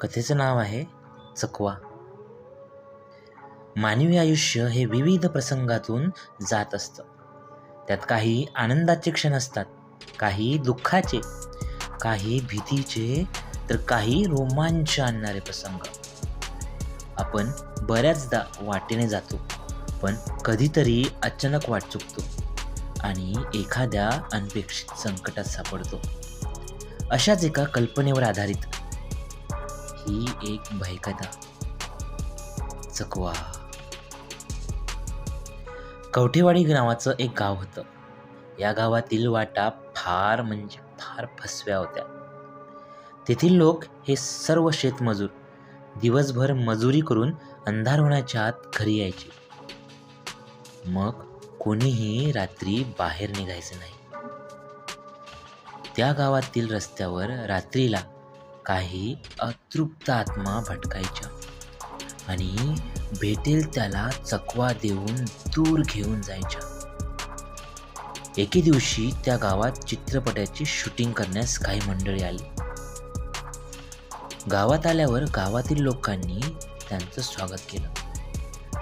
कथेचं नाव आहे चकवा. मानवी आयुष्य हे विविध प्रसंगातून जात असतं. त्यात काही आनंदाचे क्षण असतात काही दुःखाचे काही भीतीचे तर काही रोमांच आणणारे प्रसंग. आपण बऱ्याचदा वाटेने जातो पण कधीतरी अचानक वाट चुकतो आणि एखाद्या अनपेक्षित संकटात सापडतो. अशाच एका कल्पनेवर आधारित ही एक भयकथा चकवा. कवठेवाडी नावाचं एक गाव होतं. या गावातील वाटा फार म्हणजे फार फसव्या होत्या. तेथील लोक हे सर्व शेतमजूर दिवसभर मजुरी करून अंधार होण्याच्या आत घरी यायचे. मग कोणीही रात्री बाहेर निघायचं नाही. त्या गावातील रस्त्यावर रात्रीला काही अतृप्त आत्मा भटकायच्या. आणि भेटेल त्याला चकवा देऊन दूर घेऊन जायच्या. एके दिवशी त्या गावात चित्रपटाची शूटिंग करण्यास काही मंडळी आली. गावात आल्यावर गावातील लोकांनी त्यांचं स्वागत केलं.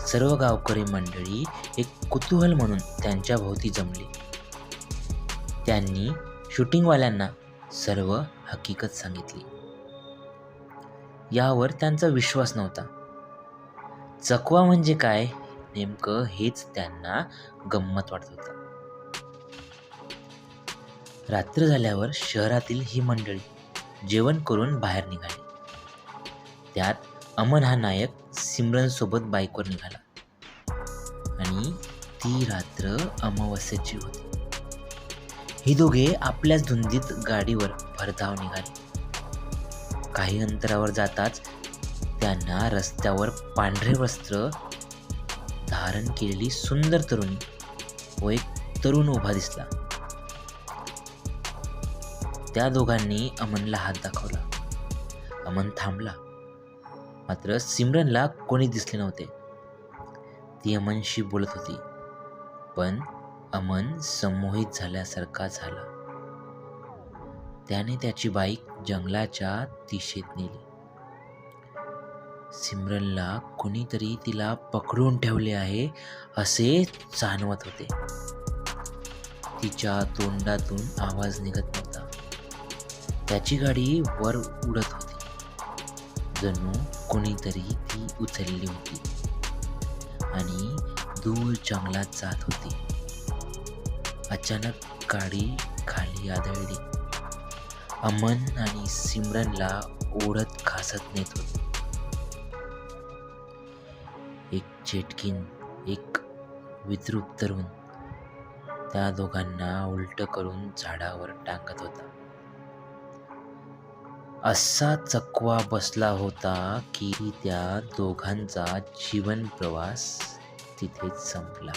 सर्व गावकरी मंडळी एक कुतूहल म्हणून त्यांच्या भोवती जमली. त्यांनी शूटिंगवाल्यांना सर्व हकीकत सांगितली. यावर त्यांचा विश्वास नव्हता. चकवा म्हणजे काय? नेमकं हेच त्यांना गंमत वाटत होतं. रात्र झाल्यावर शहरातील ही मंडळी जेवण करून बाहेर निघाली. त्यात अमन हा नायक सिमरनसोबत बाईकवर निघाला. आणि ती रात्र अमावस्याची होती. ही दोघे आपल्याच धुंदीत गाडीवर भरधाव निघाली. काही अंतरावर जाताच त्यांना रस्त्यावर पांढरे वस्त्र धारण केलेली सुंदर तरुणी व एक तरुण उभा दिसला. त्या दोघांनी अमनला हात दाखवला. अमन थांबला. मात्र सिमरनला कोणी दिसले नव्हते. ती अमनशी बोलत होती. पण अमन संमोहित झाल्यासारखा झाला. त्याने त्याची बाईक जंगलाच्या दिशेत नेली. सिमरनला कोणीतरी तिला पकडून ठेवले आहे असे जाणवत होते. तिच्या तोंडातून आवाज निघत नव्हता. त्याची गाडी वर उडत होती. जणू कोणीतरी ती उचलली होती आणि दूर जंगलात जात होती. अचानक गाडी खाली आदळली. अमन आणि सिमरनला ओढत खासत नेत होते. एक चेटकीन एक विद्रूप तरुण त्या दोघांना उलट करून झाडावर टांगत होता. असा चकवा बसला होता की त्या दोघांचा जीवन प्रवास तिथेच संपला.